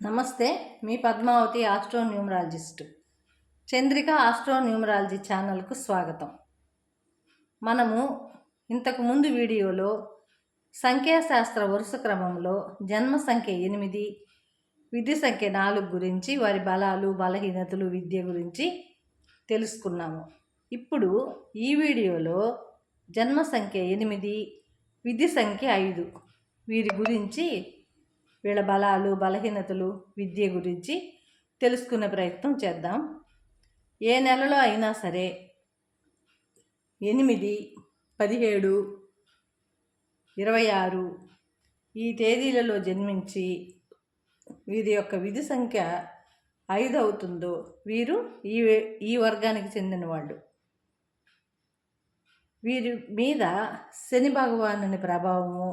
నమస్తే మీ Padmavathi astro numerologist Chandrika astro numerology ఛానల్కు స్వాగతం. మనము ఇంతకు ముందు వీడియోలో సంఖ్యాశాస్త్ర వరుస క్రమంలో జన్మ సంఖ్య ఎనిమిది విద్య సంఖ్య నాలుగు గురించి వారి బలాలు బలహీనతలు విద్య గురించి తెలుసుకున్నాము. ఇప్పుడు ఈ వీడియోలో జన్మ సంఖ్య ఎనిమిది విధి సంఖ్య ఐదు వీరి గురించి వీళ్ళ బలాలు బలహీనతలు విద్య గురించి తెలుసుకునే ప్రయత్నం చేద్దాం. ఏ నెలలో అయినా సరే ఎనిమిది పదిహేడు ఇరవై ఆరు ఈ తేదీలలో జన్మించి వీరి యొక్క విధి సంఖ్య ఐదు అవుతుందో వీరు ఈ ఈ వర్గానికి చెందిన వాళ్ళు వీరి మీద శని భగవానుని ప్రభావము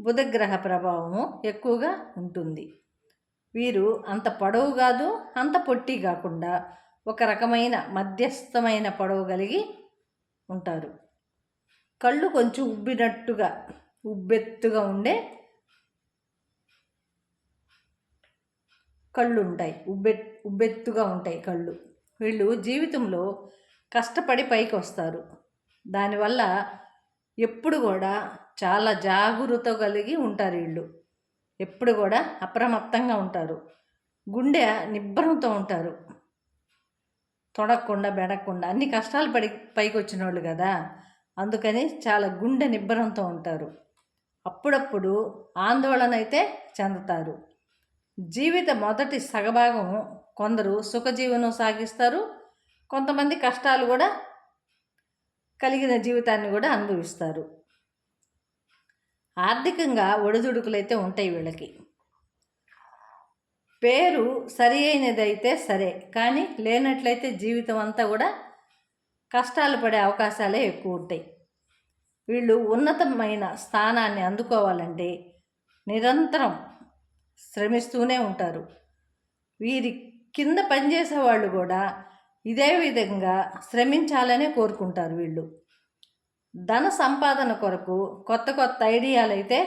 బుధగ్రహ ప్రభావము ఎక్కువగా ఉంటుంది. వీరు అంత పొడవు కాదు అంత పొట్టి కాకుండా ఒక రకమైన మధ్యస్థమైన పొడవు కలిగి ఉంటారు. కళ్ళు కొంచెం ఉబ్బినట్టుగా ఉబ్బెత్తుగా ఉండే కళ్ళు ఉంటాయి. ఉబ్బె ఉబ్బెత్తుగా ఉంటాయి కళ్ళు. వీళ్ళు జీవితంలో కష్టపడి పైకి వస్తారు. దానివల్ల ఎప్పుడు కూడా చాలా జాగృత కలిగి ఉంటారు వీళ్ళు. ఎప్పుడు కూడా అప్రమత్తంగా ఉంటారు. గుండె నిబ్బరంతో ఉంటారు. తొడగకుండా బెడకుండా అన్ని కష్టాలు పడి పైకి వచ్చిన వాళ్ళు కదా. అందుకని చాలా గుండె నిబ్బరంతో ఉంటారు. అప్పుడప్పుడు ఆందోళన అయితే చెందుతారు. జీవిత మొదటి సగభాగం కొందరు సుఖజీవనం సాగిస్తారు. కొంతమంది కష్టాలు కూడా కలిగిన జీవితాన్ని కూడా అనుభవిస్తారు. ఆర్థికంగా ఒడిదుడుకులైతే ఉంటాయి వీళ్ళకి. పేరు సరి అయినదైతే సరే కానీ లేనట్లయితే జీవితం అంతా కూడా కష్టాలు పడే అవకాశాలే ఎక్కువ ఉంటాయి. వీళ్ళు ఉన్నతమైన స్థానాన్ని అందుకోవాలంటే నిరంతరం శ్రమిస్తూనే ఉంటారు. వీరి కింద పనిచేసే వాళ్ళు కూడా ఇదే విధంగా శ్రమించాలనే కోరుకుంటారు వీళ్ళు. ధన సంపాదన కొరకు కొత్త కొత్త ఐడియాలు అయితే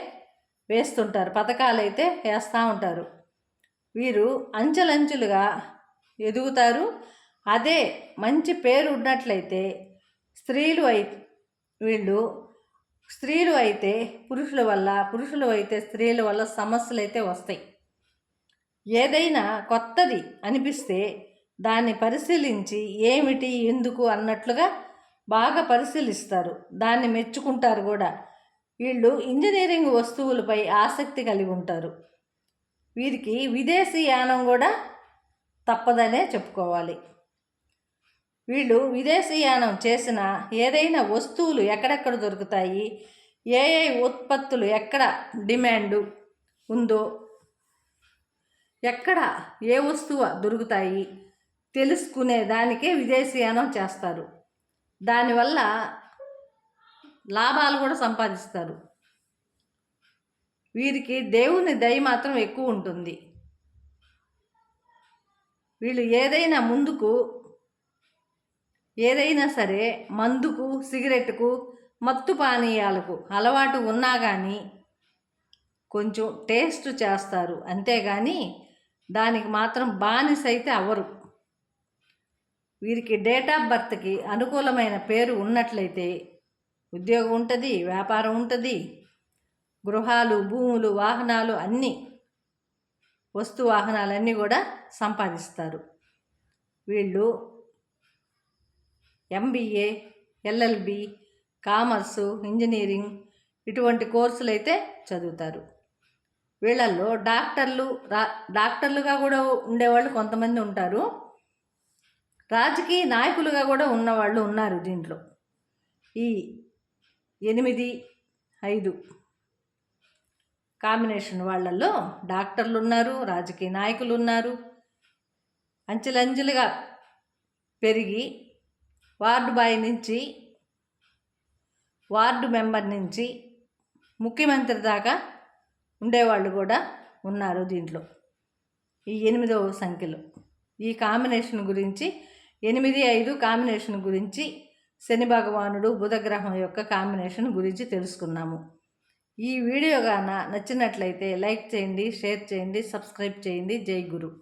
వేస్తుంటారు పథకాలు అయితే వేస్తూ ఉంటారు. వీరు అంచెలంచులుగా ఎదుగుతారు. అదే మంచి పేరు ఉన్నట్లయితే స్త్రీలు అయి వీళ్ళు స్త్రీలు అయితే పురుషుల వల్ల పురుషులు అయితే స్త్రీల వల్ల సమస్యలు అయితే వస్తాయి. ఏదైనా కొత్తది అనిపిస్తే దాన్ని పరిశీలించి ఏమిటి ఎందుకు అన్నట్లుగా బాగా పరిశీలిస్తారు. దాన్ని మెచ్చుకుంటారు కూడా. వీళ్ళు ఇంజనీరింగ్ వస్తువులపై ఆసక్తి కలిగి ఉంటారు. వీరికి విదేశీ యానం కూడా తప్పదనే చెప్పుకోవాలి. వీళ్ళు విదేశీయానం చేసిన ఏదైనా వస్తువులు ఎక్కడెక్కడ దొరుకుతాయి ఏ ఏ ఉత్పత్తులు ఎక్కడ డిమాండు ఉందో ఎక్కడ ఏ వస్తువు దొరుకుతాయి తెలుసుకునే దానికే విదేశీయానం చేస్తారు. దానివల్ల లాభాలు కూడా సంపాదిస్తారు. వీరికి దేవుని దయ మాత్రం ఎక్కువ ఉంటుంది. వీళ్ళు ఏదైనా ముందుకు ఏదైనా సరే మందుకు సిగరెట్కు మత్తు పానీయాలకు అలవాటు ఉన్నా కానీ కొంచెం టేస్ట్ చేస్తారు. అంతేగాని దానికి మాత్రం బానిస అయితే అవ్వరు. వీరికి డేట్ ఆఫ్ బర్త్కి అనుకూలమైన పేరు ఉన్నట్లయితే ఉద్యోగం ఉంటుంది వ్యాపారం ఉంటుంది గృహాలు భూములు వాహనాలు అన్నీ వస్తు వాహనాలన్నీ కూడా సంపాదిస్తారు. వీళ్ళు ఎంబీఏ ఎల్ఎల్బి కామర్సు ఇంజనీరింగ్ ఇటువంటి కోర్సులు అయితే చదువుతారు. వీళ్ళల్లో డాక్టర్లు రా డాక్టర్లుగా కూడా ఉండేవాళ్ళు కొంతమంది ఉంటారు. రాజకీయ నాయకులుగా కూడా ఉన్నవాళ్ళు ఉన్నారు దీంట్లో. ఈ ఎనిమిది ఐదు కాంబినేషన్ వాళ్ళల్లో డాక్టర్లు ఉన్నారు రాజకీయ నాయకులు ఉన్నారు అంచెలంచెలుగా పెరిగి వార్డు బాయ్ నుంచి వార్డు మెంబర్ నుంచి ముఖ్యమంత్రి దాకా ఉండేవాళ్ళు కూడా ఉన్నారు దీంట్లో. ఈ ఎనిమిదవ సంఖ్యలో. ఈ కాంబినేషన్ గురించి ఎనిమిది ఐదు కాంబినేషన్ గురించి శని భగవానుడు బుధగ్రహం యొక్క కాంబినేషన్ గురించి తెలుసుకున్నాము. ఈ వీడియో గాన నచ్చినట్లయితే లైక్ చేయండి షేర్ చేయండి సబ్స్క్రైబ్ చేయండి. జై గురు.